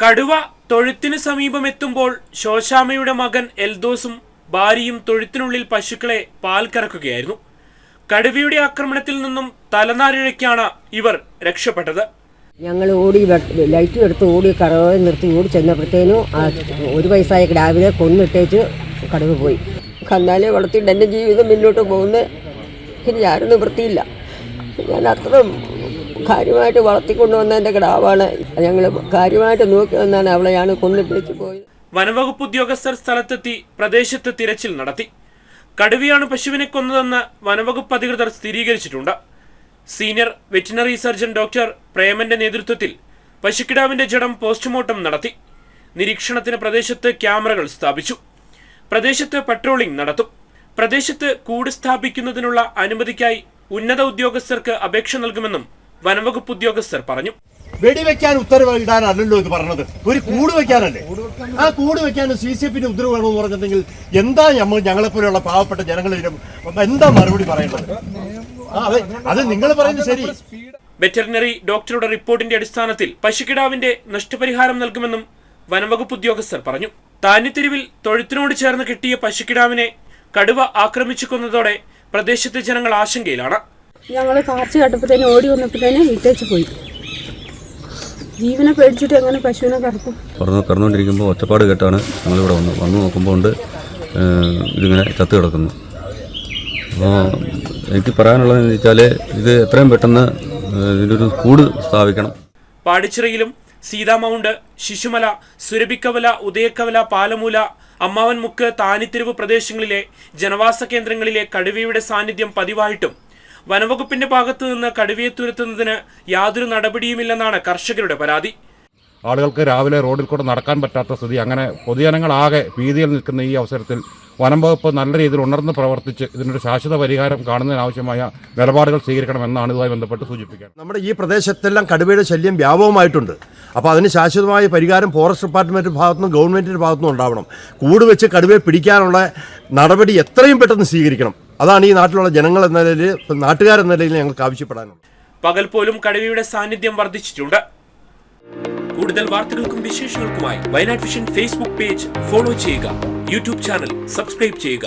കടുവ തൊഴുത്തിന് സമീപമെത്തുമ്പോൾ ശോശാമയുടെ മകൻ എൽദോസും ഭാര്യയും തൊഴുത്തിനുള്ളിൽ പശുക്കളെ പാൽ കറക്കുകയായിരുന്നു. കടുവയുടെ ആക്രമണത്തിൽ നിന്നും തലനാരിഴയ്ക്കാണ് ഇവർ രക്ഷപ്പെട്ടത്. ഞങ്ങൾ ഓടി ലൈറ്റ് എടുത്ത് ഓടി കറവെ നിർത്തി ഓടി ചെന്നപ്പോഴത്തേനും ആ ഒരു വയസ്സായ കിടാവിനെ കൊന്നിട്ടേച്ച് കടുവ പോയി. കന്നാലെ വളർത്തിയിട്ട് എന്റെ ജീവിതം മുന്നോട്ട് പോകുന്നത് ഇനി ആരും നിവൃത്തിയില്ല ഞാൻ അത്ര കാര്യമായിട്ട് വളർത്തിക്കൊണ്ടുവന്ന എന്റെ കിടാവാണ് ഞങ്ങൾ കാര്യമായിട്ട് നോക്കി വന്നാണ് അവളെയാണ് കൊന്നു പിടിച്ചു പോയത്. വനവകുപ്പ് ഉദ്യോഗസ്ഥർ സ്ഥലത്തെത്തി പ്രദേശത്ത് തിരച്ചിൽ നടത്തി. കടുവയാണ് പശുവിനെ കൊന്നതെന്ന് വനവകുപ്പ് അധികൃതർ സ്ഥിരീകരിച്ചിട്ടുണ്ട്. സീനിയർ വെറ്റിനറി സർജൻ ഡോക്ടർ പ്രേമന്റെ നേതൃത്വത്തിൽ പശുക്കിടാവിന്റെ ജഡം പോസ്റ്റ്മോർട്ടം നടത്തി. നിരീക്ഷണത്തിന് പ്രദേശത്ത് ക്യാമറകൾ സ്ഥാപിച്ചു. പ്രദേശത്ത് പട്രോളിംഗ് നടത്തും. പ്രദേശത്ത് കൂട് സ്ഥാപിക്കുന്നതിനുള്ള അനുമതിക്കായി ഉന്നത ഉദ്യോഗസ്ഥർക്ക് അപേക്ഷ നൽകുമെന്നും വനവകുപ്പ് ഉദ്യോഗസ്ഥർ പറഞ്ഞു. വെടിവെക്കാൻ ഉത്തരവ് ഇടാനല്ലോ ഇത് പറഞ്ഞത്. ഒരു കൂട് വെക്കാനല്ലേ? ആ കൂട് വെക്കാൻ സി സി എഫിന്റെ ഉത്തരവ് വേണമെന്ന് പറഞ്ഞിട്ടുണ്ടെങ്കിൽ എന്താ നമ്മൾ ഞങ്ങളെപ്പോലെയുള്ള പാവപ്പെട്ട ജനങ്ങളിലും എന്താ മറുപടി പറയേണ്ടത്? അതെ അത് നിങ്ങൾ പറയുന്നത് ശരി. വെറ്ററിനറി ഡോക്ടറുടെ റിപ്പോർട്ടിന്റെ അടിസ്ഥാനത്തിൽ പശുക്കിടാവിന്റെ നഷ്ടപരിഹാരം നൽകുമെന്നും വനംവകുപ്പ് ഉദ്യോഗസ്ഥർ പറഞ്ഞു. താന്നിത്തെരുവിൽ തൊഴുത്തിനോട് ചേർന്ന് കിട്ടിയ പശുക്കിടാവിനെ കടുവ ആക്രമിച്ചു കൊന്നതോടെ പ്രദേശത്തെ ജനങ്ങൾ ആശങ്കയിലാണ്. ഞങ്ങൾ കാർച്ച കട്ടപ്പത്തേനും ഓടി വന്നപ്പോഴത്തേനും വീട്ടേച്ച് പോയി. ജീവനെ പേടിച്ചിട്ട് എങ്ങനെ പശുവിനെ കറക്കും? തുറന്ന് കറന്നുകൊണ്ടിരിക്കുമ്പോൾ ഒച്ചപ്പാട് കേട്ടാണ് ഞങ്ങളിവിടെ വന്നു വന്നു നോക്കുമ്പോൾ ഉണ്ട് ഇതിങ്ങനെ ചത്ത് കിടക്കുന്നു. അപ്പോൾ എനിക്ക് പറയാനുള്ളതെന്ന് വെച്ചാൽ ഇത് എത്രയും പെട്ടെന്ന് ഇതിനൊരു കൂട് സ്ഥാപിക്കണം. പാടിച്ചിറയിലും സീതാമൗണ്ട് ശിശുമല സുരഭിക്കവല ഉദയക്കവല പാലമൂല അമ്മാവൻമുക്ക് താനിത്തെരുവ് പ്രദേശങ്ങളിലെ ജനവാസ കേന്ദ്രങ്ങളിലെ കടുവയുടെ സാന്നിധ്യം പതിവായിട്ടും വനവകുപ്പിന്റെ ഭാഗത്തു നിന്ന് കടുവയെ തുരത്തുന്നതിന് യാതൊരു നടപടിയുമില്ലെന്നാണ് കർഷകരുടെ പരാതി. ആളുകൾക്ക് രാവിലെ റോഡിൽ കൂടെ നടക്കാൻ പറ്റാത്ത സ്ഥിതി. അങ്ങനെ പൊതുജനങ്ങളാകെ ഭീതിയിൽ നിൽക്കുന്ന ഈ അവസരത്തിൽ വനം വകുപ്പ് നല്ല രീതിയിൽ ഉണർന്ന് പ്രവർത്തിച്ച് ഇതിനൊരു ശാശ്വത പരിഹാരം കാണുന്നതിനാവശ്യമായ നിലപാടുകൾ സ്വീകരിക്കണമെന്നാണ് ഇതുമായി ബന്ധപ്പെട്ട് സൂചിപ്പിക്കാൻ. നമ്മുടെ ഈ പ്രദേശത്തെല്ലാം കടുവയുടെ ശല്യം വ്യാപകമായിട്ടുണ്ട്. അപ്പോൾ അതിന് ശാശ്വതമായ പരിഹാരം ഫോറസ്റ്റ് ഡിപ്പാർട്ട്മെന്റ് ഭാഗത്തുനിന്നും ഗവൺമെന്റിന്റെ ഭാഗത്തുനിന്നും ഉണ്ടാവണം. കൂടുവെച്ച് കടുവയെ പിടിക്കാനുള്ള നടപടി എത്രയും പെട്ടെന്ന് സ്വീകരിക്കണം. അതാണ് ഈ നാട്ടിലുള്ള ജനങ്ങൾ എന്ന നിലയിൽ നാട്ടുകാരെന്ന നിലയിൽ ഞങ്ങൾക്ക് ആവശ്യപ്പെടാനുള്ളത്. പകൽ പോലും കടുവയുടെ സാന്നിധ്യം വർദ്ധിച്ചിട്ടുണ്ട്. കൂടുതൽ വാർത്തകൾക്കും വിശേഷങ്ങൾക്കുമായി Wayanad vision Facebook page follow ചെയ്യുക. യൂട്യൂബ് ചാനൽ സബ്സ്ക്രൈബ് ചെയ്യുക.